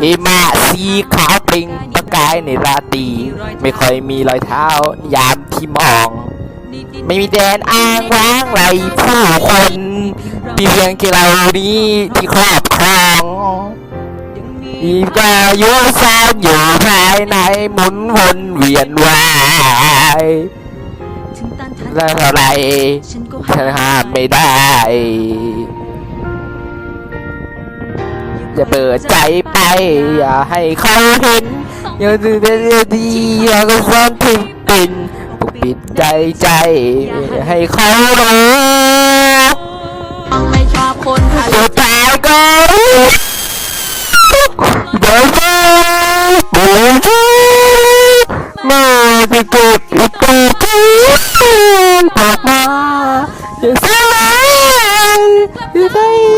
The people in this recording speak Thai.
หิมะสีขาวปริงประกายในราตรีไม่ค่อยมีรอยเท้ายามที่มอง ไม่มีแดนอ้างว้างไรผู้คนมีเพียงแค่เรานี้ที่ครอบครองอีกายุซ่อนอยู่ภายในหมุนวนเวียนวายแล้วเท่าไรเธอห้ามไม่ได้ จะเปิดใจไป อย่าให้เขาเห็น อย่าดูแต่ดีอย่าก็ความทิ้งเป็นปกปิดใจใจให้เขารู้ไม่ชอบคนทะเลจตาก็เดี๋ยวจะเดี๋ยวจะมาจะเก็บอีกตัวที่ผ่านมาอย่าสลายอย่าสล